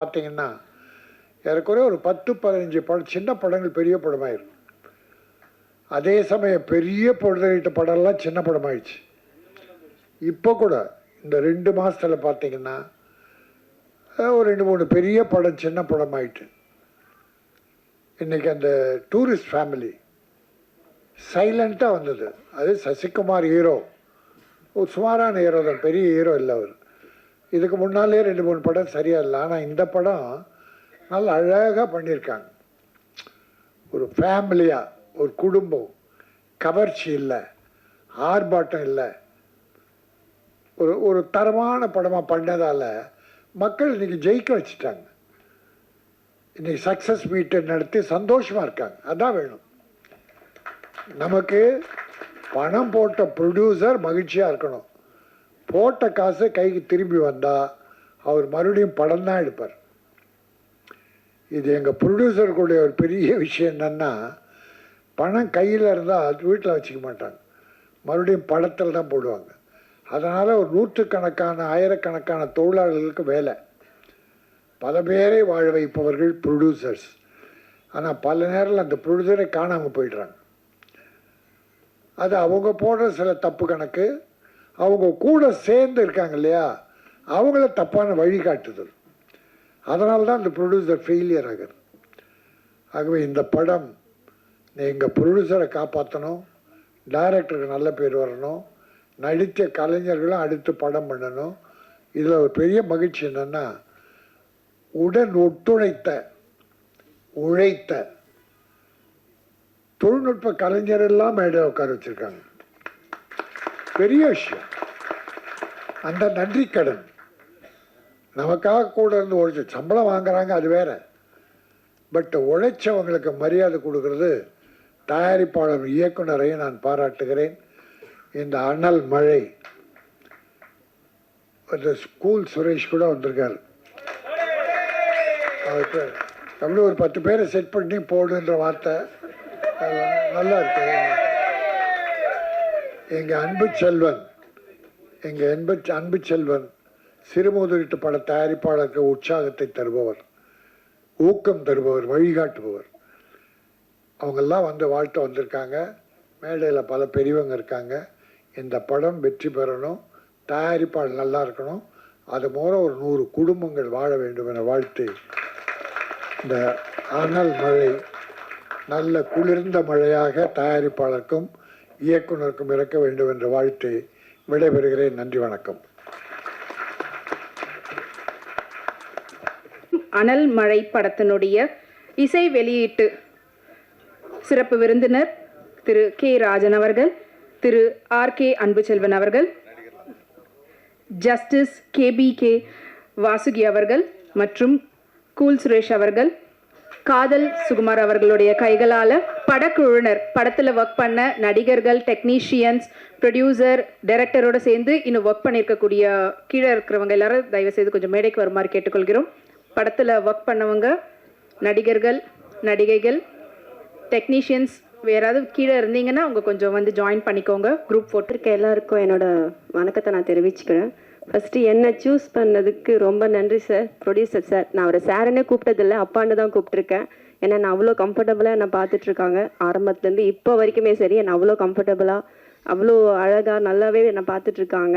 பார்த்தீங்கன்னா ஏறக்குறைய ஒரு பத்து பதினஞ்சு படம் சின்ன படங்கள் பெரிய படமாயிருக்கு அதே சமயம் பெரிய பொழுதுகிட்ட படம்லாம் சின்ன படமாயிடுச்சு. இப்போ கூட இந்த ரெண்டு மாதத்தில் பார்த்தீங்கன்னா ஒரு ரெண்டு மூணு பெரிய படம் சின்ன படம் ஆயிட்டு இன்றைக்கி அந்த டூரிஸ்ட் ஃபேமிலி சைலண்ட்டாக வந்தது. அது சசிகுமார் ஹீரோ. ஒரு சுமாரான ஹீரோ தான். பெரிய ஹீரோ இல்லை அவர். இதுக்கு முன்னாலே ரெண்டு மூணு படம் சரியாக இல்லை. ஆனால் இந்த படம் நல்லா அழகாக பண்ணியிருக்காங்க. ஒரு ஃபேமிலியாக ஒரு குடும்பம். கவர்ச்சி இல்லை. ஆர்ப்பாட்டம் இல்லை. ஒரு ஒரு தரமான படமாக பண்ணதால் மக்கள் இன்றைக்கி ஜெயிக்க வச்சுட்டாங்க. இன்றைக்கி சக்ஸஸ் மீட்டை நடத்தி சந்தோஷமாக இருக்காங்க. அதான் வேணும். நமக்கு பணம் போட்ட ப்ரொடியூசர் மகிழ்ச்சியாக இருக்கணும். போட்ட காசு கைக்கு திரும்பி வந்தால் அவர் மறுபடியும் படம் தான் எடுப்பார். இது எங்கள் ப்ரொடியூசருக்குடைய ஒரு பெரிய விஷயம் என்னென்னா பணம் கையில் இருந்தால் அது வீட்டில் வச்சுக்க மாட்டாங்க. மறுபடியும் படத்தில் தான் போடுவாங்க. அதனால் ஒரு நூற்றுக்கணக்கான ஆயிரக்கணக்கான தொழிலாளர்களுக்கு வேலை. பல பேரை வாழ வைப்பவர்கள் ப்ரொடியூசர்ஸ் ஆனால் பல நேரத்தில் அந்த ப்ரொடியூசரை காணாமல் போயிடுறாங்க. அது அவங்க போடுற சில தப்பு கணக்கு அவங்க கூட சேர்ந்து இருக்காங்க இல்லையா? அவங்கள தப்பான வழிகாட்டுதல் அதனால தான் அந்த ப்ரொடியூசர் ஃபெயிலியர் ஆகுது. ஆகவே இந்த படம் எங்கள் ப்ரொடியூசரை காப்பாற்றணும் டைரக்டருக்கு நல்ல பேர் வரணும் நடித்த கலைஞர்களும் அடுத்து படம் பண்ணணும். இதில் ஒரு பெரிய மகிழ்ச்சி என்னென்னா உடன் ஒத்துழைத்த உழைத்த தொழில்நுட்ப கலைஞர் எல்லாம் மேடையில் உட்கார வச்சிருக்காங்க. பெரிய விஷயம். அந்த நன்றி கடன். நமக்காக கூட இருந்து உழைச்சி சம்பளம் வாங்குறாங்க அது வேற. பட் உழைச்சவங்களுக்கு மரியாதை கொடுக்கறது தயாரிப்பாளர் இயக்குனரையும் நான் பாராட்டுகிறேன். இந்த அனல் மழை. இந்த ஸ்கூல் சுரேஷ் கூட வந்திருக்காரு. அவருக்கு அப்படி ஒரு பத்து பேரை செட் பண்ணி போடுன்ற வார்த்தை. நல்லா இருக்கு. எங்கள் அன்பு செல்வன் எங்கள் அன்பு அன்பு செல்வன் சிறுமுதலீட்டு பட தயாரிப்பாளருக்கு உற்சாகத்தை தருபவர் ஊக்கம் தருபவர் வழிகாட்டுபவர். அவங்கெல்லாம் வந்து வாழ்த்து வந்திருக்காங்க. மேடையில் பல பெரியவங்க இருக்காங்க. இந்த படம் வெற்றி பெறணும். தயாரிப்பாளர் நல்லா இருக்கணும். அது மூலம் ஒரு நூறு குடும்பங்கள் வாழ வேண்டும் என வாழ்த்து. இந்த அனல் மழை நல்ல குளிர்ந்த மழையாக தயாரிப்பாளருக்கும் இயக்குனருக்கும் இறக்க வேண்டும் என்ற வாழ்த்து விடைபெறுகிறேன். நன்றி வணக்கம். அனல் மழை படத்தினுடைய இசை வெளியீட்டு சிறப்பு விருந்தினர் திரு கே ராஜன் அவர்கள் திரு ஆர் கே அன்புச்செல்வன் அவர்கள் ஜஸ்டிஸ் கேபி கே வாசுகி அவர்கள் மற்றும் கூல் சுரேஷ் அவர்கள் காதல் சுகுமார் அவர்களுடைய கைகளால் படக்குழுவினர் படத்தில் ஒர்க் பண்ண நடிகர்கள் டெக்னீஷியன்ஸ் ப்ரொடியூசர் டைரக்டரோட சேர்ந்து இன்னும் ஒர்க் பண்ணியிருக்கக்கூடிய கீழே இருக்கிறவங்க எல்லாரும் தயவு செய்து கொஞ்சம் மேடைக்கு வருமாறு கேட்டுக்கொள்கிறோம். படத்தில் ஒர்க் பண்ணவங்க நடிகர்கள் நடிகைகள் டெக்னீஷியன்ஸ் யாராவது கீழே இருந்தீங்கன்னா அவங்க கொஞ்சம் வந்து ஜாயின் பண்ணிக்கோங்க. குரூப் போட்டிருக்க எல்லாருக்கும் என்னோட வணக்கத்தை நான் தெரிவிச்சுக்கிறேன். ஃபஸ்ட்டு என்னை சூஸ் பண்ணதுக்கு ரொம்ப நன்றி சார் ப்ரொடியூசர் சார் நான் அவரை சாருன்னே கூப்பிட்டதில்லை அப்பான்னு தான் கூப்பிட்ருக்கேன் ஏன்னா நான் அவ்வளோ கம்ஃபர்டபுளாக என்னை பார்த்துட்ருக்காங்க ஆரம்பத்துலேருந்து இப்போ வரைக்குமே சரி என்னை அவ்வளோ கம்ஃபர்டபுளாக அவ்வளோ அழகாக நல்லாவே என்னை பார்த்துட்ருக்காங்க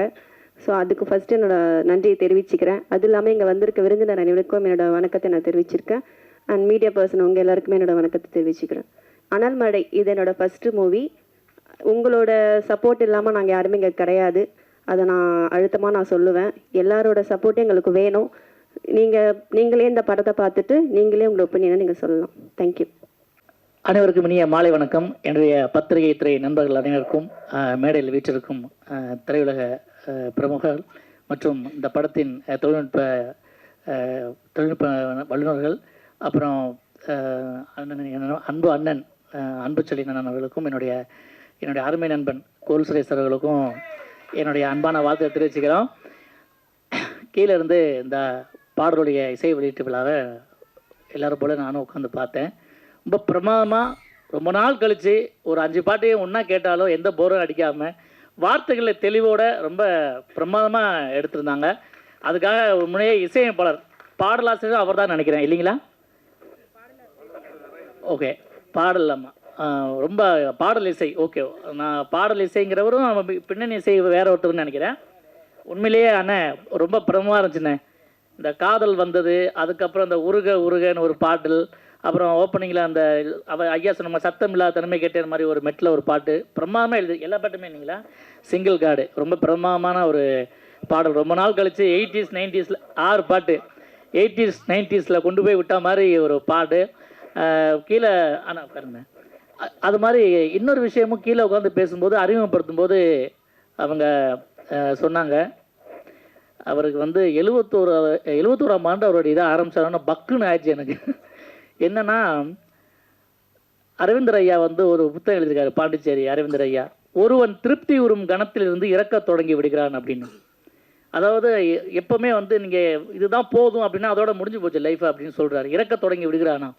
ஸோ அதுக்கு ஃபஸ்ட்டு என்னோடய நன்றியை தெரிவிச்சுக்கிறேன். அது இல்லாமல் இங்கே வந்திருக்க விருந்தினர் அனைவருக்கும் என்னோடய வணக்கத்தை நான் தெரிவிச்சிருக்கேன். அண்ட் மீடியா பர்சன் உங்கள் எல்லாருக்குமே என்னோடய வணக்கத்தை தெரிவிச்சுக்கிறேன். அனல் மழை இது என்னோடய ஃபஸ்ட்டு மூவி உங்களோட சப்போர்ட் இல்லாமல் நாங்கள் யாருமே இங்கே கிடையாது. அதை நான் அழுத்தமாக நான் சொல்லுவேன். எல்லாரோட சப்போர்ட்டும் எங்களுக்கு வேணும். நீங்கள் நீங்களே இந்த படத்தை பார்த்துட்டு நீங்களே உங்களோட ஒப்பீனியனை நீங்கள் சொல்லலாம். தேங்க்யூ அனைவருக்கும் இனிய மாலை வணக்கம். என்னுடைய பத்திரிகை துறை நண்பர்கள் அனைவருக்கும் மேடையில் வீற்றிருக்கும் திரையுலக பிரமுகர்கள் மற்றும் இந்த படத்தின் தொழில்நுட்ப தொழில்நுட்ப வல்லுநர்கள் அப்புறம் அண்ணன் என்ன- அன்பு அண்ணன் அன்பு செல்லி அண்ணன் அவர்களுக்கும் என்னுடைய என்னுடைய அருமை நண்பன் கோல் சுரேஷ் அவர்களுக்கும் என்னுடைய அன்பான வாழ்த்து தெரிவிச்சுக்கிறோம். கீழே இருந்து இந்த பாடலுடைய இசை வெளியீட்டு விழாவை எல்லோரும் போல நானும் உட்காந்து பார்த்தேன். ரொம்ப பிரமாதமாக ரொம்ப நாள் கழித்து ஒரு அஞ்சு பாட்டையும் ஒன்றா கேட்டாலும் எந்த போரும் அடிக்காமல் வார்த்தைகளை தெளிவோடு ரொம்ப பிரமாதமாக எடுத்திருந்தாங்க. அதுக்காக முன்னையே இசையமைப்பாளர் பாடலாசிரியர் அவர் தான் நினைக்கிறேன். இல்லைங்களா? ஓகே பாடல் ஆமாம் ரொம்ப பாடல் இசை ஓகே. நான் பாடல் இசைங்கிறவரும் பின்னணி இசை வேற ஒருத்தர்னு நினைக்கிறேன். உண்மையிலேயே அண்ணன் ரொம்ப பிரமமாக இருந்துச்சுண்ணே. இந்த காதல் வந்தது அதுக்கப்புறம் இந்த உருக உருகன்னு ஒரு பாடல் அப்புறம் ஓப்பனிங்கில் அந்த அவ ஐயா நம்ம சத்தம் இல்லாத தன்மை கேட்ட மாதிரி ஒரு மெட்டில் ஒரு பாட்டு. பிரமாதமாக எழுது எல்லா பாட்டுமே இல்லைங்களா? சிங்கிள் கார்டு ரொம்ப பிரமாதமான ஒரு பாடல். ரொம்ப நாள் கழித்து எயிட்டிஸ் நைன்டிஸில் ஆறு பாட்டு. எயிட்டிஸ் நைன்டிஸில் கொண்டு போய் விட்ட மாதிரி ஒரு பாட்டு கீழே ஆனால் உட்காருங்க. அது மாதிரி இன்னொரு விஷயமும் கீழே உட்காந்து பேசும்போது அறிமுகப்படுத்தும் போது அவங்க சொன்னாங்க. அவருக்கு வந்து எழுபத்தோரு எழுபத்தோராம் ஆண்டு அவருடைய இதை ஆரம்பிச்சாருன்னா பக்குன்னு ஆயிடுச்சு எனக்கு. என்னன்னா அரவிந்தர் ஐயா வந்து ஒரு புத்தகம் எழுதியிருக்காரு பாண்டிச்சேரி அரவிந்தர் ஐயா. ஒருவன் திருப்தி உறும் கணத்திலிருந்து இறக்க தொடங்கி விடுகிறான் அப்படின்னு. அதாவது எ- வந்து நீங்கள் இதுதான் போதும் அப்படின்னா அதோட முடிஞ்சு போச்சு லைஃப் அப்படின்னு சொல்கிறாரு இறக்க தொடங்கி விடுகிறானா?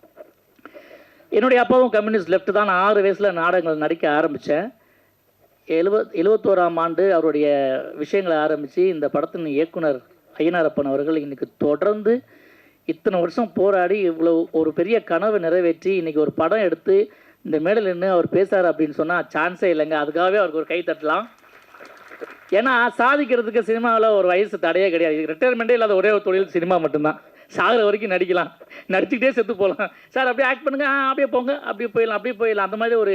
என்னுடைய அப்பாவும் கம்யூனிஸ்ட் லெஃப்ட் தான். நான் ஆறு வயசில் நாடகங்கள் நடிக்க ஆரம்பித்தேன் எழுபத் எழுபத்தோராம் ஆண்டு அவருடைய விஷயங்களை ஆரம்பித்து இந்த படத்தின் இயக்குனர் ஐயனாரப்பன் அவர்கள் இன்றைக்கி தொடர்ந்து இத்தனை வருஷம் போராடி இவ்வளோ ஒரு பெரிய கனவை நிறைவேற்றி இன்றைக்கி ஒரு படம் எடுத்து இந்த மேடல் நின்று அவர் பேசுகிறார் அப்படின்னு சொன்னால் சான்ஸே இல்லைங்க. அதுக்காகவே அவருக்கு ஒரு கை தட்டலாம். ஏன்னா சாதிக்கிறதுக்கு சினிமாவில் ஒரு வயசு தடையே கிடையாது. ரிட்டையர்மெண்ட்டே இல்லாத ஒரே ஒரு தொழில் சினிமா மட்டும்தான். சாகிற வரைக்கும் நடிக்கலாம். நடிச்சுக்கிட்டே செத்து போகலாம் சார் அப்படியே ஆக்ட் பண்ணுங்க. ஆ, அப்படியே போங்க. அப்படியே போயிடலாம் அப்படியே போயிடலாம். அந்த மாதிரி ஒரு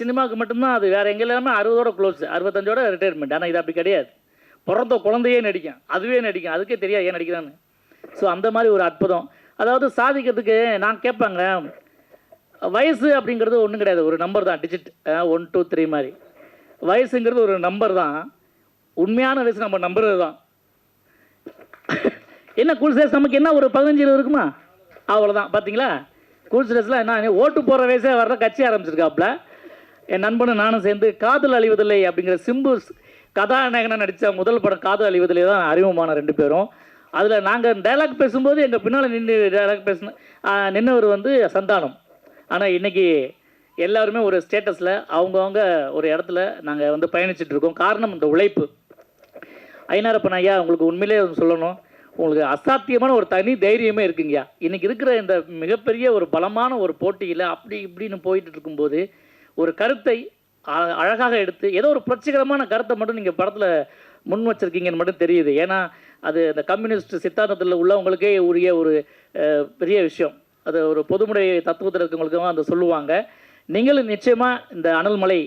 சினிமாவுக்கு மட்டும்தான் அது. வேறு எங்கே இல்லாமல் அறுபதோட க்ளோஸ் அறுபத்தஞ்சோட ரிட்டையர்மெண்ட் ஆனால் இது அப்படி கிடையாது. பிறந்த குழந்தையே நடிக்கும். அதுவே நடிக்கும். அதுக்கே தெரியாது ஏன் நடிக்கிறான்னு. ஸோ அந்த மாதிரி ஒரு அற்புதம். அதாவது சாதிக்கிறதுக்கு நான் கேட்பாங்க வயசு அப்படிங்கிறது ஒன்றும் கிடையாது. ஒரு நம்பர் தான். டிஜிட் ஒன் டூ த்ரீ மாதிரி. வயசுங்கிறது ஒரு நம்பர் தான். உண்மையான வயசு நம்ம நம்புறது தான். என்ன கூல் ஸ்டேஸ் நமக்கு என்ன ஒரு பதினஞ்சு இருபது இருக்குமா? அவ்வளோதான் பார்த்தீங்களா கூல் ஸ்டேஸ்லாம் என்ன ஓட்டு போகிற வயசே வர கட்சி ஆரம்பிச்சிருக்காப்புல. என் நண்பனும் நானும் சேர்ந்து காதல் அழிவதில்லை அப்படிங்கிற சிம்பு கதாநாயகனாக நடித்த முதல் படம் காதல் அழிவதில்லை தான் அறிமுகமான ரெண்டு பேரும். அதில் நாங்கள் டைலாக் பேசும்போது எங்கள் பின்னால் நின்று டைலாக் பேசின நின்றவர் வந்து சந்தானம். ஆனால் இன்றைக்கி எல்லாருமே ஒரு ஸ்டேட்டஸில் அவங்கவுங்க ஒரு இடத்துல நாங்கள் வந்து பயணிச்சுட்டு இருக்கோம். காரணம் இந்த உழைப்பு. ஐநாரப்பன் ஐயா உங்களுக்கு உண்மையிலே சொல்லணும். உங்களுக்கு அசாத்தியமான ஒரு தனி தைரியமே இருக்குங்கய்யா. இன்றைக்கி இருக்கிற இந்த மிகப்பெரிய ஒரு பலமான ஒரு போட்டியில் அப்படி இப்படின்னு போயிட்டு இருக்கும்போது ஒரு கருத்தை அழகாக எடுத்து ஏதோ ஒரு புரட்சிகரமான கருத்தை மட்டும் நீங்கள் படத்தில் முன் வச்சுருக்கீங்கன்னு மட்டும் தெரியுது. ஏன்னா அது இந்த கம்யூனிஸ்ட் சித்தாந்தத்தில் உள்ளவங்களுக்கே உரிய ஒரு பெரிய விஷயம். அது ஒரு பொதுமுறை தத்துவத்தில் இருக்கவங்களுக்கும் அந்த சொல்லுவாங்க. நீங்களும் நிச்சயமாக இந்த அனல்மலை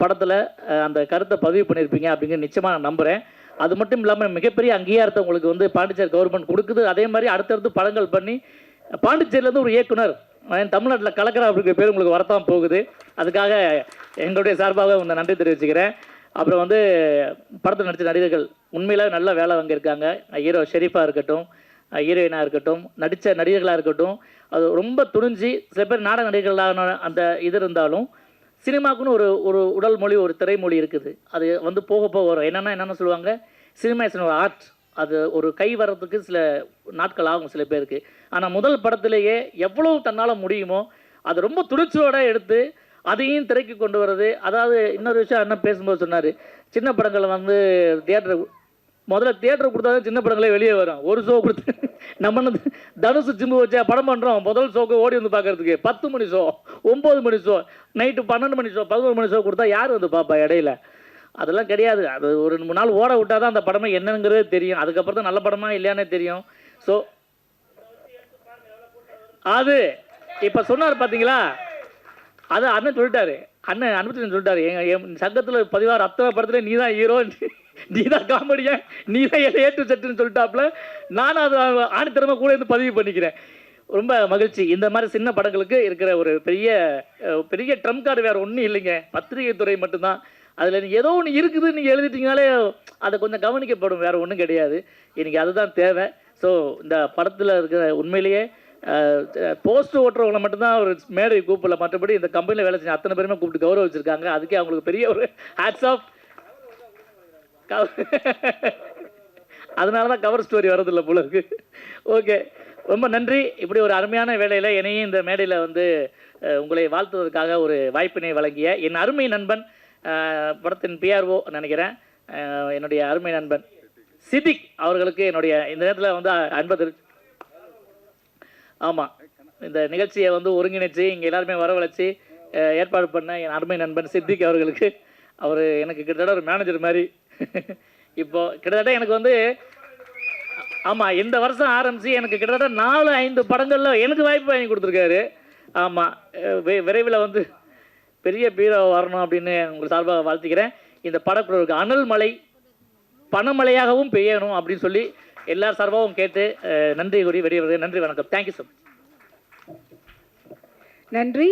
படத்தில் அந்த கருத்தை பதிவு பண்ணியிருப்பீங்க அப்படிங்கிற நிச்சயமாக நான் நம்புகிறேன் அது மட்டும் இல்லாமல் மிகப்பெரிய அங்கீகாரத்தை உங்களுக்கு வந்து பாண்டிச்சேரி கவர்மெண்ட் கொடுக்குது. அதே மாதிரி அடுத்தடுத்து படங்கள் பண்ணி பாண்டிச்சேரியிலேருந்து ஒரு இயக்குனர் தமிழ்நாட்டில் கலக்கரா அப்படிங்கிற பேர் உங்களுக்கு வரத்தான் போகுது. அதுக்காக எங்களுடைய சார்பாக உங்களை நன்றி தெரிவிச்சுக்கிறேன். அப்புறம் வந்து படத்தில் நடித்த நடிகர்கள் உண்மையில் நல்ல வேலை வாங்கியிருக்காங்க ஹீரோ ஷெரீஃபாக இருக்கட்டும் ஹீரோயினாக இருக்கட்டும் நடித்த நடிகர்களாக இருக்கட்டும் அது ரொம்ப துணிஞ்சு சில பேர் நாடக நடிகர்களான அந்த இது இருந்தாலும் சினிமாக்குன்னு ஒரு ஒரு உடல் மொழி ஒரு திரைமொழி இருக்குது. அது வந்து போக போக வரும். என்னென்னா என்னென்ன சொல்லுவாங்க? சினிமா இஸ் ஒரு ஆர்ட் அது ஒரு கை வர்றதுக்கு சில நாட்கள் ஆகும் சில பேருக்கு. ஆனால் முதல் படத்திலேயே எவ்வளவு தன்னால் முடியுமோ அதை ரொம்ப துணிச்சலோட எடுத்து அதையும் திரைக்கு கொண்டு வர்றது. அதாவது இன்னொரு விஷயம் என்ன பேசும்போது சொன்னார். சின்ன படங்கள் வந்து தியேட்டர் முதல்ல தியேட்டர் கொடுத்தா தான் சின்ன படங்களே வெளியே வரும். ஒரு ஷோ கொடுத்து நம்ம தனுசு ஜிம்மு வச்சா படம் பண்ணுறோம் முதல் ஷோக்கு ஓடி வந்து பார்க்கறதுக்கு பத்து மணி ஷோ ஒம்பது மணி ஷோ நைட்டு பன்னெண்டு மணி ஷோ பதினோரு மணி ஷோ கொடுத்தா யார் வந்து பார்ப்பா இடையில? அதெல்லாம் கிடையாது. அது ஒரு ரெண்டு மூணு நாள் ஓட விட்டால் தான் அந்த படமே என்னங்கிறது தெரியும். அதுக்கப்புறம் தான் நல்ல படமா இல்லையானே தெரியும். ஸோ அது இப்போ சொன்னார் பார்த்தீங்களா அது அண்ணன் சொல்லிட்டாரு. அண்ணன் அனுப்பிச்சு சொல்லிட்டாரு. எங்கள் என் சங்கத்தில் பதிவாறு அத்தனை படத்துல நீ தான் ஹீரோன்னு நீ தான் காமெடியன் நீ தான் ஏற்று சட்டுன்னு சொல்லிட்டாப்புல நானும் அது ஆணித்தரமாக கூட இருந்து பதிவு பண்ணிக்கிறேன். ரொம்ப மகிழ்ச்சி. இந்த மாதிரி சின்ன படங்களுக்கு இருக்கிற ஒரு பெரிய பெரிய ட்ரம் கார்டு வேறு ஒன்றும் இல்லைங்க. பத்திரிகை துறை மட்டும்தான். அதில் ஏதோ ஒன்று இருக்குது நீங்கள் எழுதிட்டீங்கனாலே அதை கொஞ்சம் கவனிக்கப்படும். வேறு ஒன்றும் கிடையாது. எனக்கு அதுதான் தேவை. ஸோ இந்த படத்தில் இருக்கிற உண்மையிலேயே போஸ்ட் ஓட்டுறவங்களை மட்டும்தான் ஒரு மேடை கூப்பிடல. மற்றபடி இந்த கம்பெனியில் வேலை செஞ்ச அத்தனை பேருமே கூப்பிட்டு கௌரவிச்சிருக்காங்க. அதுக்கே அவங்களுக்கு பெரிய ஒரு ஹேட்ஸ் ஆஃப் அதனால தான் கவர் ஸ்டோரி வரதில்லை புலருக்கு ஓகே ரொம்ப நன்றி. இப்படி ஒரு அருமையான வேலையில் என்னையும் இந்த மேடையில் வந்து உங்களை வாழ்த்துவதற்காக ஒரு வாய்ப்பினை வழங்கிய என் அருமை நண்பன் படத்தின் பிஆர்ஓ நினைக்கிறேன். என்னுடைய அருமை நண்பன் சிதிக் அவர்களுக்கு என்னுடைய இந்த நேரத்தில் வந்து அன்பு தெரி- ஆமாம் இந்த நிகழ்ச்சியை வந்து ஒருங்கிணைச்சு இங்கே எல்லாருமே வரவழைச்சு ஏற்பாடு பண்ண என் அருமை நண்பன் சித்திக் அவர்களுக்கு. அவர் எனக்கு கிட்டத்தட்ட ஒரு மேனேஜர் மாதிரி இப்போ கிட்டத்தட்ட எனக்கு வந்து ஆமாம் இந்த வருஷம் ஆரம்பித்து எனக்கு கிட்டத்தட்ட நாலு ஐந்து படங்களில் எனக்கு வாய்ப்பு வாங்கி கொடுத்துருக்காரு. ஆமாம் விரைவில் வந்து பெரிய பீரோ வரணும் அப்படின்னு உங்கள் சார்பாக வாழ்த்துக்கிறேன். இந்த படக்குழுவுக்கு அனல் மலை பணமழையாகவும் பெய்யணும் அப்படின்னு சொல்லி எல்லார் சார்பாகவும் கேட்டு நன்றி கூறி வெளியே நன்றி வணக்கம். தேங்க்யூ ஸோ மச் நன்றி.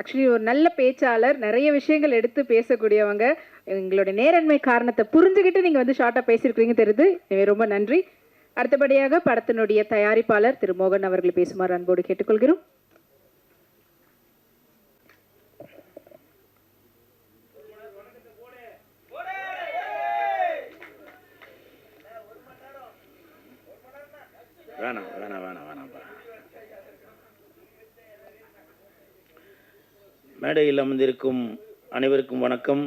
ஆக்சுவலி ஒரு நல்ல பேச்சாளர் நிறைய விஷயங்கள் எடுத்து பேசக்கூடியவங்க. எங்களுடைய நேரன்மை காரணத்தை புரிஞ்சுக்கிட்டு நீங்கள் வந்து ஷார்ட்டாக பேசியிருக்கிறீங்க தெரியுது. எனவே ரொம்ப நன்றி. அடுத்தபடியாக படத்தினுடைய தயாரிப்பாளர் திரு மோகன் அவர்களை பேசுமாறு அன்போடு கேட்டுக்கொள்கிறோம். வேணாம் வேணாம் வேணாம் வேணாம்ப்பா மேடையில் அமர்ந்திருக்கும் அனைவருக்கும் வணக்கம்.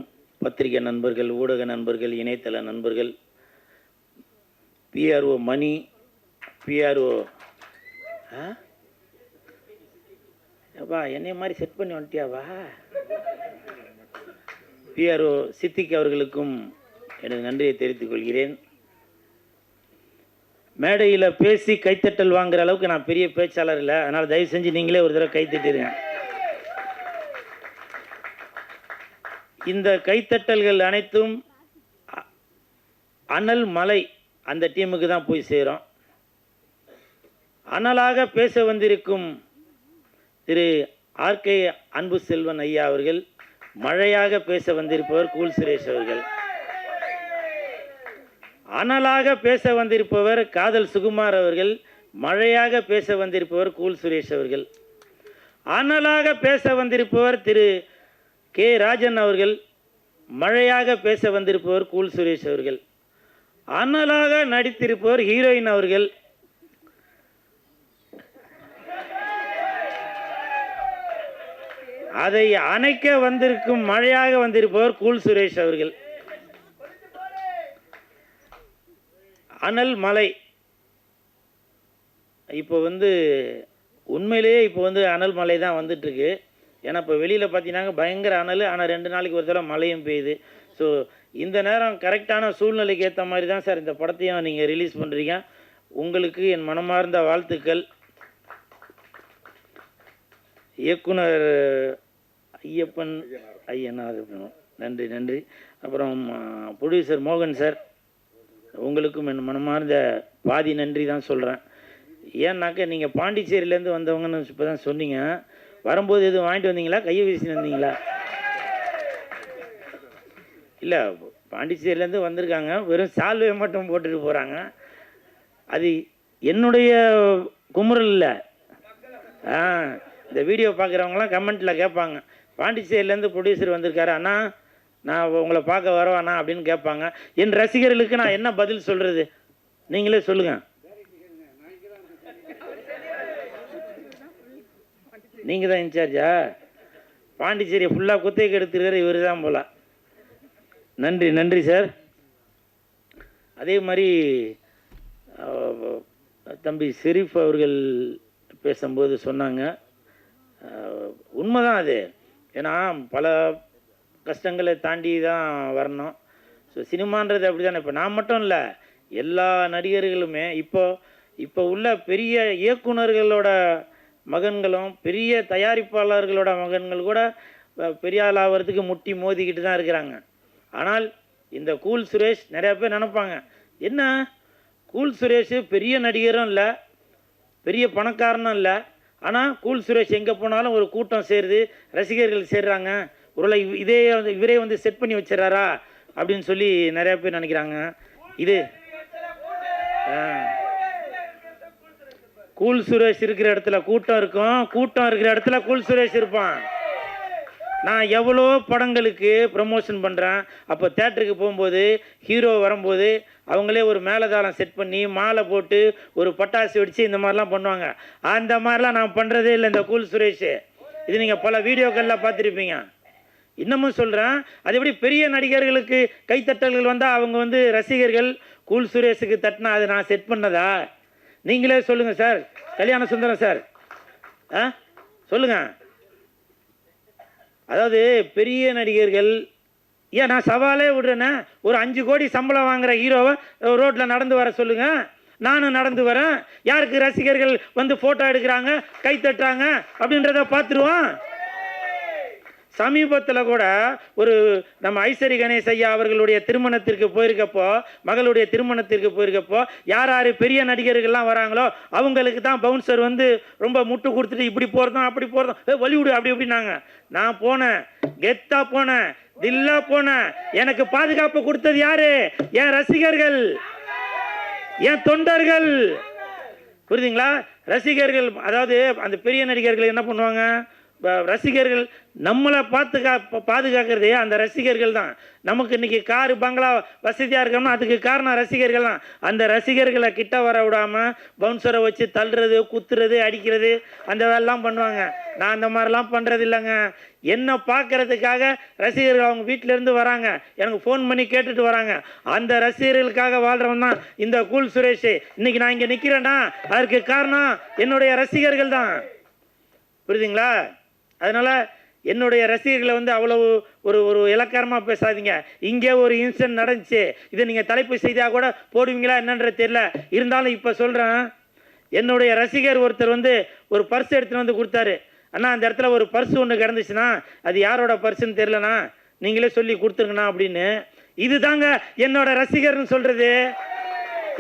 பத்திரிகை நண்பர்கள் ஊடக நண்பர்கள் இணையதள நண்பர்கள் பிஆர்ஓ மணி பிஆர்ஓ அப்பா என்னைய மாதிரி செட் பண்ணி வந்துட்டியாவா பிஆர்ஓ சித்திக் அவர்களுக்கும் எனது நன்றியை தெரிவித்துக் கொள்கிறேன். மேடையில் பேசி கைத்தட்டல் வாங்குற அளவுக்கு நான் பெரிய பேச்சாளர் இல்லை. அதனால் தயவு செஞ்சு நீங்களே ஒரு தடவை கைத்தட்டிருங்க. இந்த கைத்தட்டல்கள் அனைத்தும் அ- அனல் மலை அந்த டீமுக்கு தான் போய் சேரும். அனலாக பேச வந்திருக்கும் திரு ஆர்கே அன்பு செல்வன் ஐயா அவர்கள் மழையாக பேச வந்திருப்பவர் கூல் சுரேஷ் அவர்கள். அனலாக பேச வந்திருப்பவர் காதல் சுகுமார் அவர்கள் மழையாக பேச வந்திருப்பவர் கூல் சுரேஷ் அவர்கள். அனலாக பேச வந்திருப்பவர் திரு கே. ராஜன் அவர்கள் மழையாக பேச வந்திருப்பவர் கூல் சுரேஷ் அவர்கள். அனலாக நடித்திருப்பவர் ஹீரோயின் அவர்கள். அதை அணைக்க வந்திருக்கும் மழையாக வந்திருப்பவர் கூல் சுரேஷ் அவர்கள். அனல் மலை. இப்போ வந்து உண்மையிலேயே இப்போ வந்து அனல் மலை தான் வந்துட்டுருக்கு. ஏன்னா இப்போ வெளியில் பார்த்தீங்கன்னா பயங்கர அனல். ஆனால் ரெண்டு நாளைக்கு ஒரு தடவை மழையும் பெய்யுது. ஸோ இந்த நேரம் கரெக்டான சூழ்நிலைக்கு ஏற்ற மாதிரி தான் சார் இந்த படத்தையும் நீங்கள் ரிலீஸ் பண்ணுறீங்க உங்களுக்கு என் மனமார்ந்த வாழ்த்துக்கள். இயக்குனர் ஐயப்பன் ஐயனார் நன்றி நன்றி. அப்புறம் ப்ரொடியூசர் மோகன் சார் உங்களுக்கும் என் மனமார்ந்த பாதி நன்றி தான் சொல்கிறேன் ஏன்னாக்க நீங்கள் பாண்டிச்சேரியிலேருந்து வந்தவங்கன்னு இப்போ தான் சொன்னீங்க. வரும்போது எதுவும் வாங்கிட்டு வந்தீங்களா? கையை வீசின்னு வந்தீங்களா? இல்லை பாண்டிச்சேரியிலேருந்து வந்திருக்காங்க. வெறும் சால்வை மட்டும் போட்டுட்டு போகிறாங்க அது என்னுடைய குமுறல் இல்லை. ஆ இந்த வீடியோ பார்க்குறவங்களாம் கமெண்ட்டில் கேட்பாங்க. பாண்டிச்சேரியிலேருந்து ப்ரொடியூசர் வந்திருக்காரு. அண்ணா நான் உங்களை பார்க்க வரவானா அப்படின்னு கேட்பாங்க. என் ரசிகர்களுக்கு நான் என்ன பதில் சொல்கிறது நீங்களே சொல்லுங்கள் நீங்கள் தான் இன்சார்ஜா? பாண்டிச்சேரியை ஃபுல்லாக குத்தகைக்கு எடுத்துருக்கிற இவர் தான் போல. நன்றி நன்றி சார் அதே மாதிரி தம்பி ஷெரீஃப் அவர்கள் பேசும்போது சொன்னாங்க. உண்மைதான் அது. ஏன்னா பல கஷ்டங்களை தாண்டி தான் வரணும். ஸோ சினிமான்றது அப்படி தானே இப்போ நான் மட்டும் இல்லை எல்லா நடிகர்களுமே இப்போ இப்போ உள்ள பெரிய இயக்குனர்களோட மகன்களும் பெரிய தயாரிப்பாளர்களோட மகன்கள் கூட அஹ், பெரிய ஆள் ஆகிறதுக்கு முட்டி மோதிக்கிட்டு தான் இருக்கிறாங்க. ஆனால் இந்த கூல் சுரேஷ் நிறையா பேர் நினப்பாங்க என்ன? கூல் சுரேஷ் பெரிய நடிகரும் இல்லை பெரிய பணக்காரனும் இல்லை ஆனால் கூல் சுரேஷ் எங்கே போனாலும் ஒரு கூட்டம் சேருது ரசிகர்கள் சேர்றாங்க ஒருவேளை இதே வந்து இவரே வந்து செட் பண்ணி வச்சிடறாரா? அப்படின்னு சொல்லி நிறையா பேர் நினைக்கிறாங்க. இது ஆ. கூல் சுரேஷ் இருக்கிற இடத்துல கூட்டம் இருக்கும். கூட்டம் இருக்கிற இடத்துல கூல் சுரேஷ் இருப்பான். நான் எவ்வளோ படங்களுக்கு ப்ரமோஷன் பண்ணுறேன் அப்போ தேட்டருக்கு போகும்போது ஹீரோ வரும்போது அவங்களே ஒரு மேலதாளம் செட் பண்ணி மாலை போட்டு ஒரு பட்டாசு வெடித்து இந்த மாதிரிலாம் பண்ணுவாங்க. அந்த மாதிரிலாம் நான் பண்ணுறதே இல்லை இந்த கூல் சுரேஷ். இது நீங்கள் பல வீடியோக்கள்லாம் பார்த்துருப்பீங்க. இன்னமும் சொல்கிறேன் அது எப்படி பெரிய நடிகர்களுக்கு கைத்தட்டல்கள் வந்தால் அவங்க வந்து ரசிகர்கள் கூல் சுரேஷுக்கு தட்டினா அதை நான் செட் பண்ணதா? நீங்களே சொல்லுங்கள் சார். கல்யாண சுந்தரம் சார். ஆ? சொல்லுங்க. அதாவது பெரிய நடிகர்கள் ஏன் நான் சவாலே விடுறேன்னா ஒரு அஞ்சு கோடி சம்பளம் வாங்குற ஹீரோவை ரோட்டில் நடந்து வர சொல்லுங்க. நானும் நடந்து வரேன். யாருக்கு ரசிகர்கள் வந்து ஃபோட்டோ எடுக்கிறாங்க கை தட்டுறாங்க அப்படின்றத பார்த்துருவோம். சமீபத்தில் கூட ஒரு நம்ம ஐஸ்வரி கணேசையா அவர்களுடைய திருமணத்திற்கு போயிருக்கப்போ மகளுடைய திருமணத்திற்கு போயிருக்கப்போ யார் யார் பெரிய நடிகர்கள்லாம் வராங்களோ அவங்களுக்கு தான் பவுன்சர் வந்து ரொம்ப முட்டு கொடுத்துட்டு இப்படி போகிறதும் அப்படி போகிறதும் ஏ வலிவிடு அப்படி இப்படின்னாங்க. நான் போனேன் கெத்தாக போனேன் தில்லா போனேன். எனக்கு பாதுகாப்பு கொடுத்தது யாரு? என் ரசிகர்கள் என் தொண்டர்கள். புரியுதுங்களா? ரசிகர்கள் அதாவது அந்த பெரிய நடிகர்கள் என்ன பண்ணுவாங்க? ரசிகர்கள் நம்மளை பாத்துக்கா ப- பாதுகாக்கிறதே அந்த ரசிகர்கள் தான். நமக்கு இன்றைக்கி காரு பங்களா வசதியாக இருக்கோம்னா அதுக்கு காரணம் ரசிகர்கள் தான். அந்த ரசிகர்களை கிட்ட வர விடாமல் பவுன்சரை வச்சு தள்ளுறது குத்துறது அடிக்கிறது அந்த வேலைலாம் பண்ணுவாங்க. நான் அந்த மாதிரிலாம் பண்ணுறது இல்லைங்க. என்ன பார்க்கறதுக்காக ரசிகர்கள் அவங்க வீட்டிலேருந்து வராங்க. எனக்கு ஃபோன் பண்ணி கேட்டுட்டு வராங்க. அந்த ரசிகர்களுக்காக வாழ்கிறவன் தான் இந்த கூல் சுரேஷ். இன்றைக்கி நான் இங்கே நிற்கிறேன்னா அதற்கு காரணம் என்னுடைய ரசிகர்கள் தான். புரியுதுங்களா? அதனால் என்னுடைய ரசிகர்களை வந்து அவ்வளவு ஒரு ஒரு இலக்காரமாக பேசாதீங்க. இங்கே ஒரு இன்சிடென்ட் நடந்துச்சு. இதை நீங்கள் தலைப்பு செய்தியாக கூட போடுவீங்களா என்னன்றது தெரியல. இருந்தாலும் இப்போ சொல்கிறேன் என்னுடைய ரசிகர் ஒருத்தர் வந்து ஒரு பர்ஸ் எடுத்துகிட்டு வந்து கொடுத்தாரு. அண்ணா அந்த இடத்துல ஒரு பர்ஸ் ஒன்று கிடந்துச்சுன்னா அது யாரோட பர்ஸுன்னு தெரிலண்ணா நீங்களே சொல்லி கொடுத்துருங்கண்ணா அப்படின்னு. இதுதாங்க என்னோட ரசிகர்னு சொல்கிறது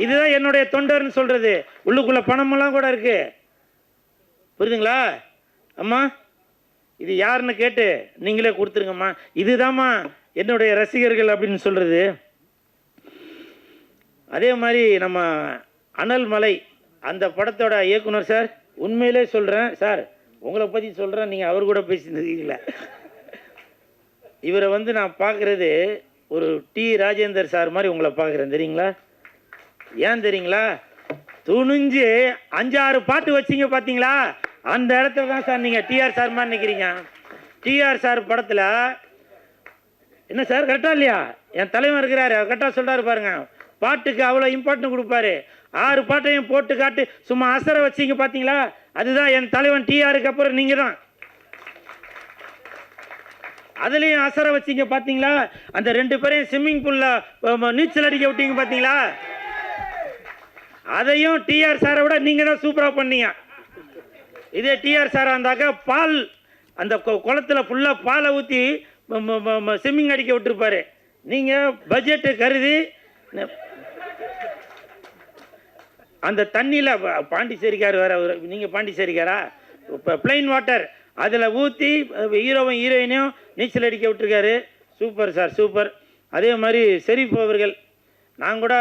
இதுதான் என்னுடைய தொண்டர்னு சொல்கிறது உள்ளுக்குள்ளே பணமெல்லாம் கூட இருக்குது புரியுதுங்களா? அம்மா? இது யாருன்னு கேட்டு நீங்களே கொடுத்துருங்கம்மா. இதுதாம்மா என்னுடைய ரசிகர்கள் அப்படின்னு சொல்கிறது அதே மாதிரி நம்ம அனல் மலை அந்த படத்தோட இயக்குனர் சார் உண்மையிலே சொல்கிறேன் சார் உங்களை பற்றி சொல்கிறேன் நீங்கள் அவர் கூட பேசியிருந்தீங்களா இவரை வந்து நான் பார்க்குறது ஒரு டி ராஜேந்தர் சார் மாதிரி உங்களை பார்க்குறேன் தெரியுங்களா? ஏன் தெரியுங்களா? துணிஞ்சு அஞ்சாறு பாட்டு வச்சீங்க பார்த்தீங்களா அந்த இடத்துல தான் சார் நீங்கள் டிஆர் சார் மாதிரி டிஆர் சார் படத்தில் என்ன சார் கரெக்டாக இல்லையா? என் தலைவன் இருக்கிறாரு அவர் கரெக்டாக சொல்கிறாரு பாருங்க. பாட்டுக்கு அவ்வளோ இம்பார்ட்டன்ட் கொடுப்பாரு. ஆறு பாட்டையும் போட்டு காட்டு சும்மா அசர வச்சீங்க பார்த்தீங்களா அதுதான் என் தலைவன் டிஆருக்கு அப்புறம் நீங்கள் தான் அதுலேயும் அசர வச்சீங்க பார்த்தீங்களா அந்த ரெண்டு பேரையும் ஸ்விம்மிங் பூலில் நீச்சல் அடிக்க விட்டீங்க பார்த்தீங்களா அதையும் டிஆர் சாரை விட நீங்கள் தான் சூப்பராக பண்ணீங்க. இதே டிஆர் சாராக இருந்தாக்கா பால் அந்த குளத்தில் குளத்துல ஃபுல்லாக பாலை ஊற்றி ஸ்விம்மிங் அடிக்க விட்டுருப்பாரு. நீங்கள் பட்ஜெட்டு கருதி அந்த தண்ணியில் பாண்டிச்சேரிக்கார் அவர் நீங்கள் பாண்டிச்சேரிக்காரா இப்போ பிளெயின் வாட்டர் அதில் ஊற்றி ஹீரோவும் ஹீரோயினையும் நீச்சல் அடிக்க விட்டுருக்காரு. சூப்பர் சார் சூப்பர் அதே மாதிரி ஷெரீஃப் அவர்கள் நான் கூட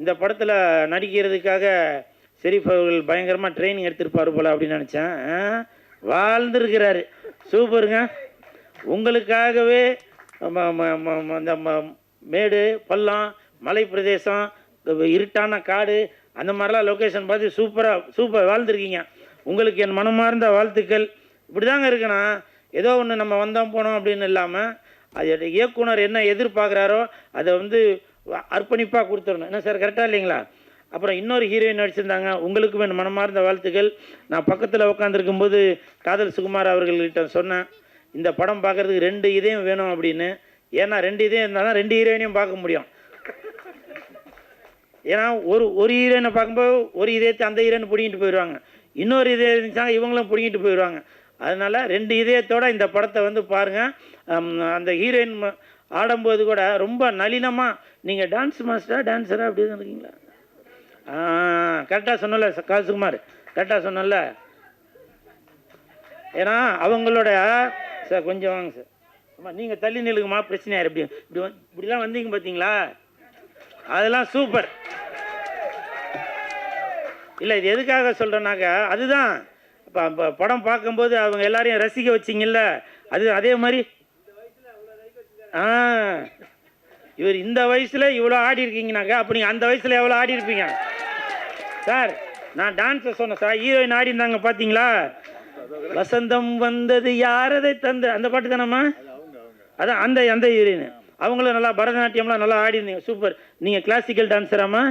இந்த படத்தில் நடிக்கிறதுக்காக ஷெரீஃப் அவர்கள் பயங்கரமாக ட்ரைனிங் எடுத்திருப்பார் போல அப்படின்னு நினச்சேன். வாழ்ந்துருக்கிறாரு. சூப்பருங்க. உங்களுக்காகவே ம- ம- ம- ம- மேடு பள்ளம் மலை பிரதேசம் இருட்டான காடு அந்த மாதிரிலாம் லொக்கேஷன் பார்த்து சூப்பராக சூப்பர் வாழ்ந்துருக்கீங்க. உங்களுக்கு என் மனமார்ந்த வாழ்த்துக்கள். இப்படி தாங்க இருக்கணும். ஏதோ ஒன்று நம்ம வந்தோம் போனோம் அப்படின்னு இல்லாமல் அது இயக்குனர் என்ன எதிர்பார்க்குறாரோ அதை வந்து அர்ப்பணிப்பாக கொடுத்துடணும். என்ன சார் கரெக்டாக இல்லைங்களா? அப்புறம் இன்னொரு ஹீரோயின் நடிச்சிருந்தாங்க உங்களுக்கும் என் மனமார்ந்த வாழ்த்துக்கள். நான் பக்கத்தில் உட்காந்துருக்கும் போது காதல் சுகுமார் அவர்கள்கிட்ட சொன்னேன் இந்த படம் பார்க்கறதுக்கு ரெண்டு இதயம் வேணும் அப்படின்னு. ஏன்னா ரெண்டு இதயம் இருந்தால் தான் ரெண்டு ஹீரோயினையும் பார்க்க முடியும். ஏன்னா ஒரு ஒரு ஹீரோயினை பார்க்கும்போது ஒரு இதயத்தை அந்த ஹீரோயின் பிடிங்கிட்டு போயிடுவாங்க. இன்னொரு இதயம் இருந்துச்சாங்க இவங்களும் பிடிங்கிட்டு போயிடுவாங்க. அதனால் ரெண்டு இதயத்தோட இந்த படத்தை வந்து பாருங்கள் அந்த ஹீரோயின் ஆடும்போது கூட ரொம்ப நளினமாக நீங்கள் டான்ஸ் மாஸ்டராக டான்ஸராக அப்படி இருக்கீங்களா? கரெக்டாக சொன்னல காசுகுமார். கரெக்டாக சொன்னல. ஏன்னா அவங்களோட சார் கொஞ்சம் வாங்க சார் அம்மா நீங்கள் தள்ளி நிலுங்கம்மா பிரச்சனையா இப்படி இப்படி இப்படிலாம் வந்தீங்க பார்த்தீங்களா அதெல்லாம் சூப்பர் இல்லை இது எதுக்காக சொல்கிறேன்னாக்கா அதுதான். இப்போ இப்போ படம் பார்க்கும்போது அவங்க எல்லாரையும் ரசிக்க வச்சிங்கல்ல அது அதே மாதிரி. ஆ. இவர் இந்த வயசில் இவ்வளோ ஆடி இருக்கீங்கனாக்கா அப்போ நீங்கள் அந்த வயசில் எவ்வளோ ஆடி இருப்பீங்க? சார் நான் டான்ஸை சொன்னேன் சார். ஹீரோயின் ஆடி இருந்தாங்க பார்த்தீங்களா வசந்தம் வந்தது யாரதை தந்து அந்த பாட்டு தானம்மா? அதான் அந்த அந்த ஹீரோயின் அவங்களும் நல்லா பரதநாட்டியம்லாம் நல்லா ஆடி இருந்தீங்க சூப்பர் நீங்கள் கிளாசிக்கல் டான்ஸராம்மா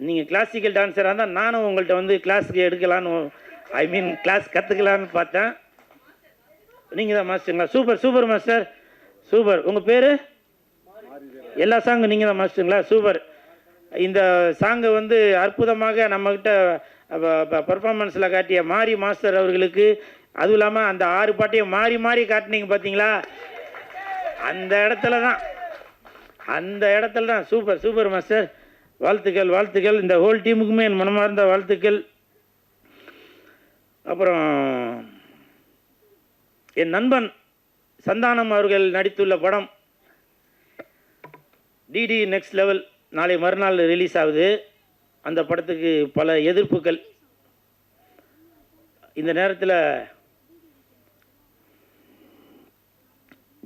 நீங்கள் கிளாசிக்கல் டான்ஸராக இருந்தால் நானும் உங்கள்கிட்ட வந்து கிளாஸுக்கு எடுக்கலான்னு ஐ மீன் கிளாஸ் கற்றுக்கலான்னு பார்த்தேன். நீங்கள் தான் மாஸ்டருங்களா சூப்பர் சூப்பர் மாஸ்டர் சூப்பர் உங்கள் பேர்? எல்லா சாங்கும் நீங்கள் தான் மாஸ்டருங்களா சூப்பர் இந்த சாங்கை வந்து அற்புதமாக நம்மக்கிட்ட பர்ஃபார்மன்ஸில் காட்டிய மாரி மாஸ்டர் அவர்களுக்கு அதுவும் இல்லாமல் அந்த ஆறு பாட்டையும் மாறி மாறி காட்டினீங்க பார்த்தீங்களா அந்த இடத்துல தான் அந்த இடத்துல தான் சூப்பர் சூப்பர் மாஸ்டர் வாழ்த்துக்கள் வாழ்த்துக்கள். இந்த ஹோல் டீமுக்குமே என் மனமார்ந்த வாழ்த்துக்கள். அப்புறம் என் நண்பன் சந்தானம் அவர்கள் நடித்துள்ள படம் டிடி நெக்ஸ்ட் லெவல் நாளை மறுநாள் ரிலீஸ் ஆகுது. அந்த படத்துக்கு பல எதிர்ப்புகள். இந்த நேரத்தில்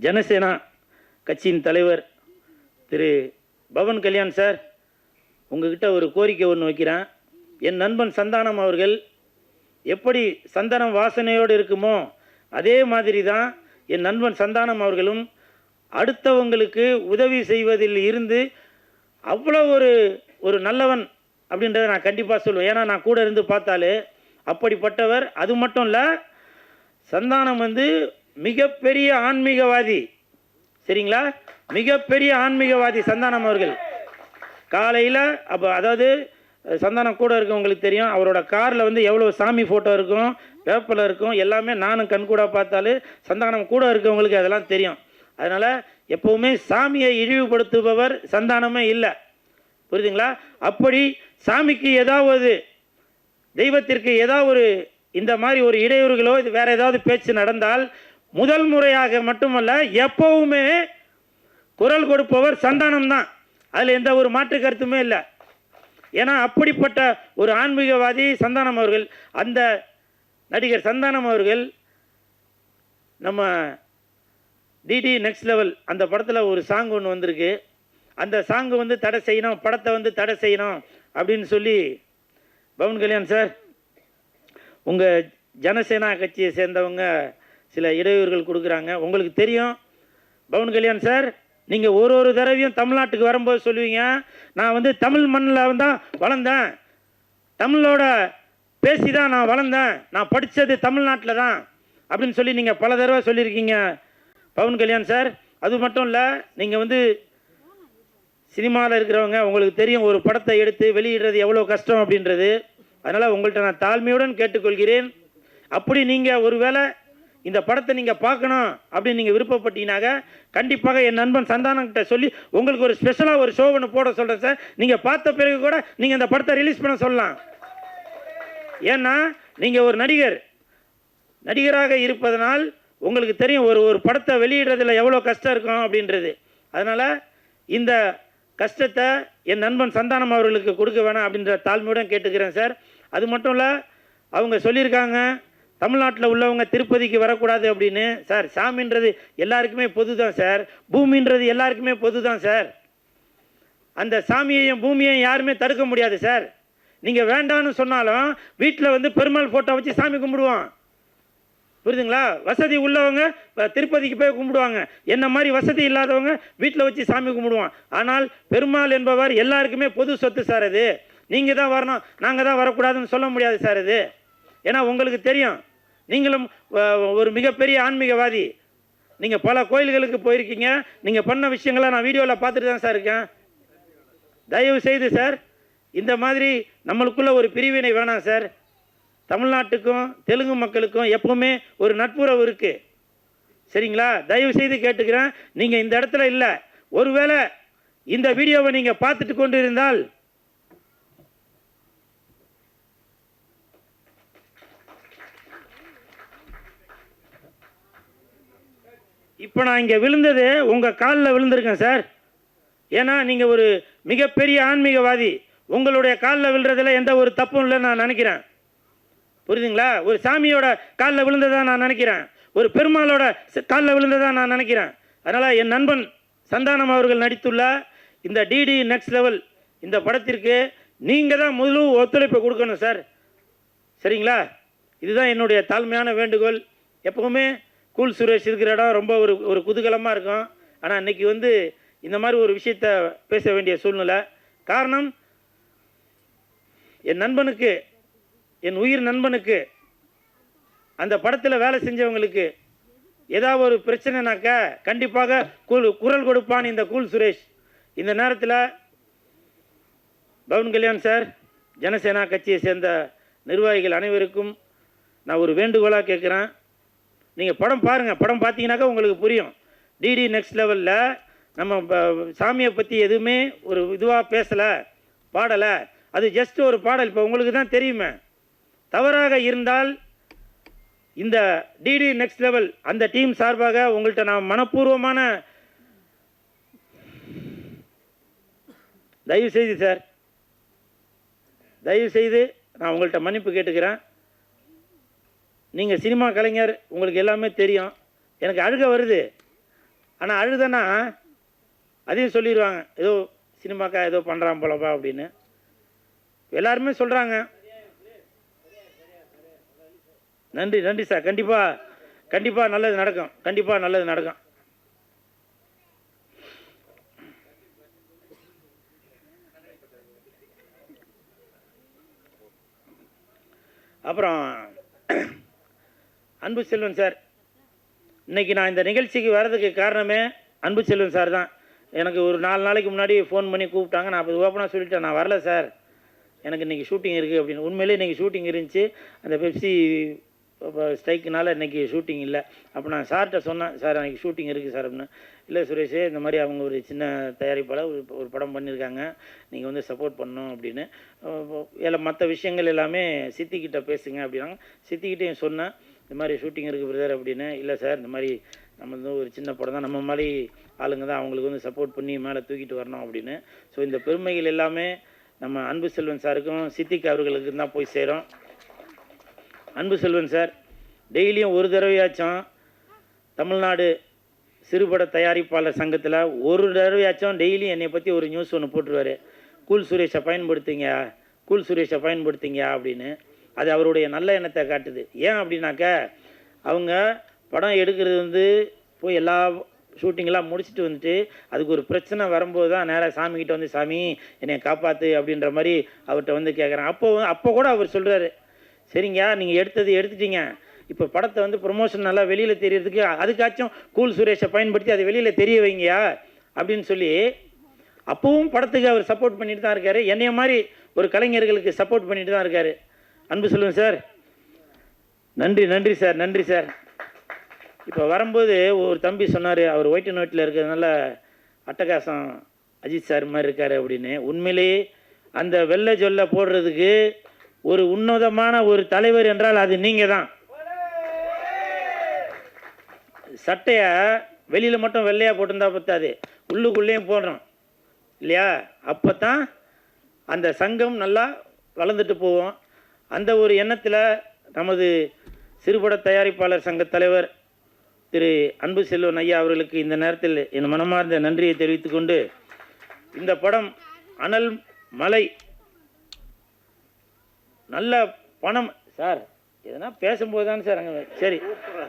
ஜனசேனா கட்சியின் தலைவர் திரு பவன் கல்யாண் சார் உங்ககிட்ட ஒரு கோரிக்கை ஒன்று வைக்கிறேன். என் நண்பன் சந்தானம் அவர்கள் எப்படி சந்தானம் வாசனையோடு இருக்குமோ அதே மாதிரி தான் என் நண்பன் சந்தானம் அவர்களும் அடுத்தவங்களுக்கு உதவி செய்வதில் இருந்து அவ்வளோ ஒரு ஒரு நல்லவன் அப்படின்றத நான் கண்டிப்பாக சொல்லுவேன். ஏன்னா நான் கூட இருந்து பார்த்தாலே அப்படிப்பட்டவர் அது மட்டும் இல்லை சந்தானம் வந்து மிகப்பெரிய ஆன்மீகவாதி. சரிங்களா? மிகப்பெரிய ஆன்மீகவாதி சந்தானம் அவர்கள். காலையில் அப்போ அதாவது சந்தானம் கூட இருக்கவங்களுக்கு தெரியும் அவரோட காரில் வந்து எவ்வளோ சாமி ஃபோட்டோ இருக்கும் பேப்பரில் இருக்கும் எல்லாமே நானும் கண்கூட பார்த்தாலே சந்தானம் கூட இருக்கவங்களுக்கு அதெல்லாம் தெரியும். அதனால் எப்போவுமே சாமியை இழிவுபடுத்துபவர் சந்தானமே இல்லை. புரியுதுங்களா? அப்படி சாமிக்கு ஏதாவது தெய்வத்திற்கு ஏதாவது ஒரு இந்த மாதிரி ஒரு இடையூறுகளோ இது வேறு ஏதாவது பேச்சு நடந்தால் முதல் முறையாக மட்டுமல்ல எப்பவுமே குரல் கொடுப்பவர் சந்தானம் தான் அதில் எந்த ஒரு மாற்று கருத்துமே இல்லை. ஏன்னா அப்படிப்பட்ட ஒரு ஆன்மீகவாதி சந்தானம் அவர்கள் அந்த நடிகர் சந்தானம் அவர்கள் நம்ம டிடி நெக்ஸ்ட் லெவல் அந்த படத்தில் ஒரு சாங் ஒன்று வந்திருக்கு. அந்த சாங்கு வந்து தடை செய்யணும் படத்தை வந்து தடை செய்யணும் அப்படின்னு சொல்லி பவன் கல்யாண் சார் உங்கள் ஜனசேனா கட்சியை சேர்ந்தவங்க சில இடையூறுகள் கொடுக்குறாங்க. உங்களுக்கு தெரியும் பவன் கல்யாண் சார் நீங்கள் ஒரு ஒரு தடவையும் தமிழ்நாட்டுக்கு வரும்போது சொல்லுவீங்க நான் வந்து தமிழ் மண்ணில் தான் வளர்ந்தேன். தமிழோட பேசி தான் நான் வளர்ந்தேன். நான் படித்தது தமிழ்நாட்டில் தான் அப்படின்னு சொல்லி நீங்கள் பல தடவை சொல்லியிருக்கீங்க. பவன் கல்யாண் சார் அது மட்டும் இல்லை நீங்கள் வந்து சினிமாவில் இருக்கிறவங்க உங்களுக்கு தெரியும் ஒரு படத்தை எடுத்து வெளியிடுறது எவ்வளோ கஷ்டம் அப்படின்றது. அதனால் உங்கள்கிட்ட நான் தாழ்மையுடன் கேட்டுக்கொள்கிறேன். அப்படி நீங்கள் ஒருவேளை இந்த படத்தை நீங்கள் பார்க்கணும் அப்படின்னு நீங்கள் விருப்பப்பட்டீங்கனாக்க கண்டிப்பாக என் நண்பன் சந்தானங்கிட்ட சொல்லி உங்களுக்கு ஒரு ஸ்பெஷலாக ஒரு ஷோ ஒன்று போட சொல்கிறேன் சார். நீங்கள் பார்த்த பிறகு கூட நீங்கள் இந்த படத்தை ரிலீஸ் பண்ண சொல்லலாம். ஏன்னா நீங்கள் ஒரு நடிகர். நடிகராக இருப்பதனால் உங்களுக்கு தெரியும் ஒரு ஒரு படத்தை வெளியிடுறதுல எவ்வளோ கஷ்டம் இருக்கும் அப்படின்றது. அதனால் இந்த கஷ்டத்தை என் நண்பன் சந்தானம் அவர்களுக்கு கொடுக்க வேணாம் அப்படின்ற தாழ்மையுடன் கேட்டுக்கிறேன் சார். அது மட்டும் இல்லை அவங்க சொல்லியிருக்காங்க தமிழ்நாட்டில் உள்ளவங்க திருப்பதிக்கு வரக்கூடாது அப்படின்னு. சார் சாமின்றது எல்லாருக்குமே பொது தான் சார். பூமின்றது எல்லாருக்குமே பொது தான் சார். அந்த சாமியையும் பூமியையும் யாருமே தடுக்க முடியாது சார். நீங்கள் வேண்டான்னு சொன்னாலும் வீட்டில் வந்து பெருமாள் ஃபோட்டோ வச்சு சாமி கும்பிடுவோம் புரியுதுங்களா? வசதி உள்ளவங்க திருப்பதிக்கு போய் கும்பிடுவாங்க. என்ன மாதிரி வசதி இல்லாதவங்க வீட்டில் வச்சு சாமி கும்பிடுவான். ஆனால் பெருமாள் என்பவர் எல்லாருக்குமே பொது சொத்து சார் அது. நீங்கள் தான் வரணும் நாங்கள் தான் வரக்கூடாதுன்னு சொல்ல முடியாது சார் இது ஏன்னா உங்களுக்கு தெரியும் நீங்களும் ஒரு மிகப்பெரிய ஆன்மீகவாதி. நீங்கள் பல கோயில்களுக்கு போயிருக்கீங்க. நீங்கள் பண்ண விஷயங்களை நான் வீடியோவில் பார்த்துட்டு தான் சார் இருக்கேன். தயவு செய்து சார் இந்த மாதிரி நம்மளுக்குள்ள ஒரு பிரிவினை வேணாம் சார். தமிழ்நாட்டுக்கும் தெலுங்கு மக்களுக்கும் எப்பவுமே ஒரு நட்புறவு இருக்குது சரிங்களா? தயவு செய்து கேட்டுக்கிறேன். நீங்கள் இந்த இடத்துல இல்லை. ஒருவேளை இந்த வீடியோவை நீங்கள் பார்த்துட்டு கொண்டு இருந்தால் இப்போ நான் இங்கே விழுந்தது உங்கள் காலில் விழுந்திருக்கேன் சார். ஏன்னா நீங்கள் ஒரு மிகப்பெரிய ஆன்மீகவாதி. உங்களுடைய காலில் விழுறதுல எந்த ஒரு தப்பும் இல்லைன்னு நான் நினைக்கிறேன். புரியுதுங்களா? ஒரு சாமியோட காலில் விழுந்ததாக நான் நினைக்கிறேன். ஒரு பெருமாளோட காலில் விழுந்ததாக நான் நினைக்கிறேன். அதனால் என் நண்பன் சந்தானம் அவர்கள் நடித்துள்ள இந்த டிடி நெக்ஸ்ட் லெவல் இந்த படத்திற்கு நீங்கள் தான் முழு ஒத்துழைப்பை கொடுக்கணும் சார். சரிங்களா? இதுதான் என்னுடைய தாழ்மையான வேண்டுகோள். எப்போவுமே கூல் சுரேஷ் இருக்கிற இடம் ரொம்ப ஒரு ஒரு குதூகலமாக இருக்கும். ஆனால் இன்னைக்கு வந்து இந்த மாதிரி ஒரு விஷயத்த பேச வேண்டிய சூழ்நிலை. காரணம் என் நண்பனுக்கு என் உயிர் நண்பனுக்கு அந்த படத்தில் வேலை செஞ்சவங்களுக்கு ஏதாவது ஒரு பிரச்சனைனாக்கா கண்டிப்பாக கூல் குரல் கொடுப்பான் இந்த கூல் சுரேஷ். இந்த நேரத்தில் பவன் கல்யாண் சார் ஜனசேனா கட்சியை சேர்ந்த நிர்வாகிகள் அனைவருக்கும் நான் ஒரு வேண்டுகோளாக கேட்குறேன். நீங்கள் படம் பாருங்கள் படம் பார்த்தீங்கன்னாக்கா உங்களுக்கு புரியும். டிடி நெக்ஸ்ட் லெவலில் நம்ம ப- சாமியை பற்றி எதுவுமே ஒரு இதுவாக பேசலை பாடலை. அது ஜஸ்ட் ஒரு பாடல். இப்போ உங்களுக்கு தான் தெரியுமே. தவறாக இருந்தால் இந்த டிடி நெக்ஸ்ட் லெவல் அந்த டீம் சார்பாக உங்கள்கிட்ட நான் மனப்பூர்வமான தயவு செய்து சார் தயவு செய்து நான் உங்கள்கிட்ட மன்னிப்பு கேட்டுக்கிறேன். நீங்கள் சினிமா கலைஞர் உங்களுக்கு எல்லாமே தெரியும். எனக்கு அழுக வருது. ஆனால் அழுதனா அதையும் சொல்லிடுவாங்க. ஏதோ சினிமாக்கா ஏதோ பண்ணுறான் போலப்பா அப்படின்னு. எல்லாருமே சொல்கிறாங்க நன்றி நன்றி சார். கண்டிப்பாக கண்டிப்பாக நல்லது நடக்கும். கண்டிப்பாக நல்லது நடக்கும். அப்புறம் அன்பு செல்வன் சார். இன்னைக்கு நான் இந்த நிகழ்ச்சிக்கு வர்றதுக்கு காரணமே அன்பு செல்வன் சார் தான். எனக்கு ஒரு நாலு நாளைக்கு முன்னாடி ஃபோன் பண்ணி கூப்பிட்டாங்க. நான் அப்போ ஓப்பனாக சொல்லிட்டேன். நான் வரல சார். எனக்கு இன்றைக்கி ஷூட்டிங் இருக்குது அப்படின்னு. உண்மையிலே இன்றைக்கி ஷூட்டிங் இருந்துச்சு. அந்த பெப்சி ஸ்ட்ரைக்குனால இன்றைக்கி ஷூட்டிங் இல்லை. அப்போ நான் சார்கிட்ட சொன்னேன் சார் அன்றைக்கி ஷூட்டிங் இருக்குது சார் அப்படின்னு. இல்லை சுரேஷே இந்த மாதிரி அவங்க ஒரு சின்ன தயாரிப்பாளர் ஒரு ஒரு படம் பண்ணியிருக்காங்க நீங்கள் வந்து சப்போர்ட் பண்ணணும் அப்படின்னு. எல்லாம் மற்ற விஷயங்கள் எல்லாமே சித்திக்கிட்ட பேசுங்க அப்படின்னாங்க. சித்திக்கிட்டையும் சொன்னேன் இந்த மாதிரி ஷூட்டிங் இருக்குது பிரதர் அப்படின்னு. இல்லை சார் இந்த மாதிரி நம்ம வந்து ஒரு சின்ன படம் தான். நம்ம மாதிரி ஆளுங்க தான். அவங்களுக்கு வந்து சப்போர்ட் பண்ணி மேலே தூக்கிட்டு வரணும் அப்படின்னு. ஸோ இந்த பெருமைகள் எல்லாமே நம்ம அன்பு செல்வன் சாருக்கும் சித்திக் அவர்களுக்கு தான் போய் சேரும். அன்பு செல்வன் சார் டெய்லியும் ஒரு தடவையாச்சும் தமிழ்நாடு சிறுபட தயாரிப்பாளர் சங்கத்தில் ஒரு தடவையாச்சும் டெய்லி என்னை பற்றி ஒரு நியூஸ் ஒன்று போட்டுருவார். கூல் சுரேஷை பயன்படுத்திங்க கூல் சுரேஷை பயன்படுத்திங்க அப்படின்னு. அது அவருடைய நல்ல எண்ணத்தை காட்டுது. ஏன் அப்படின்னாக்க அவங்க படம் எடுக்கிறது வந்து போய் எல்லா ஷூட்டிங்லாம் முடிச்சுட்டு வந்துட்டு அதுக்கு ஒரு பிரச்சனை வரும்போது தான் நேராக சாமிக்கிட்ட வந்து சாமி என்னை காப்பாற்று அப்படின்ற மாதிரி அவர்கிட்ட வந்து கேட்குறேன் அப்போ அப்போ கூட அவர் சொல்கிறாரு சரிங்க நீங்கள் எடுத்தது எடுத்துட்டீங்க. இப்போ படத்தை வந்து ப்ரொமோஷன் நல்லா வெளியில் தெரியறதுக்கு அதுக்காச்சும் கூல் சுரேஷை பயன்படுத்தி அதை வெளியில் தெரிய வைங்கயா அப்படின்னு சொல்லி அப்பவும் படத்துக்கு அவர் சப்போர்ட் பண்ணிட்டு தான் இருக்கார். என்னைய மாதிரி ஒரு கலைஞர்களுக்கு சப்போர்ட் பண்ணிட்டு தான் இருக்கார். அன்பு சொல்லுங்கள் சார். நன்றி நன்றி சார் நன்றி சார். இப்போ வரும்போது ஒரு தம்பி சொன்னார் அவர் ஒயிட் அண்ட் ஒயிட்டில் இருக்கிறதுனால அட்டகாசம் அஜித் சார் மாதிரி இருக்கார் அப்படின்னு. உண்மையிலேயே அந்த வெள்ளை ஜொல்லை போடுறதுக்கு ஒரு உன்னதமான ஒரு தலைவர் என்றால் அது நீங்கள் தான் சட்டையை வெளியில் மட்டும் வெள்ளையாக போட்டிருந்தா பத்தாது. உள்ளுக்குள்ளேயும் போடுறோம். இல்லையா? அப்போ தான் அந்த சங்கம் நல்லா வளர்ந்துட்டு போவோம். அந்த ஒரு எண்ணத்தில் நமது சிறுபட தயாரிப்பாளர் சங்க தலைவர் திரு அன்பு செல்வன் ஐயா அவர்களுக்கு இந்த நேரத்தில் என் மனமார்ந்த நன்றியை தெரிவித்துக்கொண்டு இந்த படம் அனல் மலை நல்ல பணம். சார் எதனா பேசும்போது தானே சார் அங்கே சரி.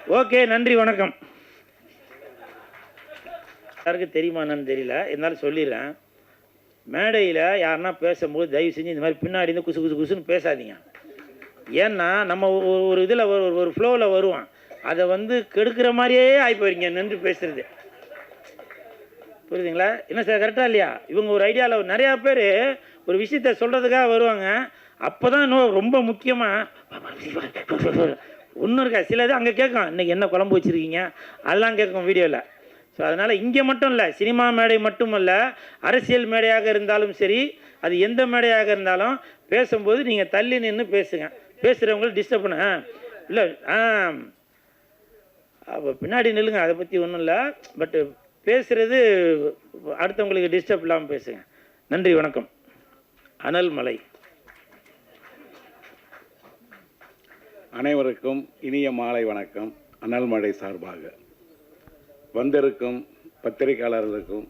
ஓகே நன்றி வணக்கம். யாருக்கு தெரியுமா என்னன்னு தெரியல. இருந்தாலும் சொல்லிடுறேன். மேடையில் யாருன்னா பேசும்போது தயவு செஞ்சு இந்த மாதிரி பின்னாடி இருந்து குசு குசு குசுன்னு பேசாதீங்க. ஏன்னா நம்ம ஒரு- ஒரு இதில் ஒரு ஒரு ஃப்ளோவில் வருவோம் அதை வந்து கெடுக்கிற மாதிரியே ஆகி போயிருங்க நின்று பேசுறது. புரியுதுங்களா? என்ன சார் கரெக்டாக இல்லையா? இவங்க ஒரு ஐடியாவில் நிறையா பேர் ஒரு விஷயத்த சொல்கிறதுக்காக வருவாங்க. அப்போ தான் இன்னும் ரொம்ப முக்கியமாக ஒன்றும் இருக்கா? சிலது அங்கே கேட்கும் இன்றைக்கி என்ன குழம்பு வச்சுருக்கீங்க? அதெல்லாம் கேட்கும் வீடியோவில் ஸோ அதனால் இங்கே மட்டும் இல்லை சினிமா மேடை மட்டுமல்ல அரசியல் மேடையாக இருந்தாலும் சரி அது எந்த மேடையாக இருந்தாலும் பேசும்போது நீங்கள் தள்ளி நின்று பேசுங்க. பேசுகிறவங்களை டிஸ்டர்ப் பண்ண. இல்லை ஆ. அப்போ பின்னாடி நில்லுங்க அதை பற்றி ஒன்றும் இல்லை. பட்டு பேசுகிறது அடுத்தவங்களுக்கு டிஸ்டர்ப் இல்லாமல் பேசுங்க. நன்றி வணக்கம். அனல் அனைவருக்கும் இனிய மாலை வணக்கம். அனல்மழை சார்பாக. வந்திருக்கும் பத்திரிகையாளர்களுக்கும்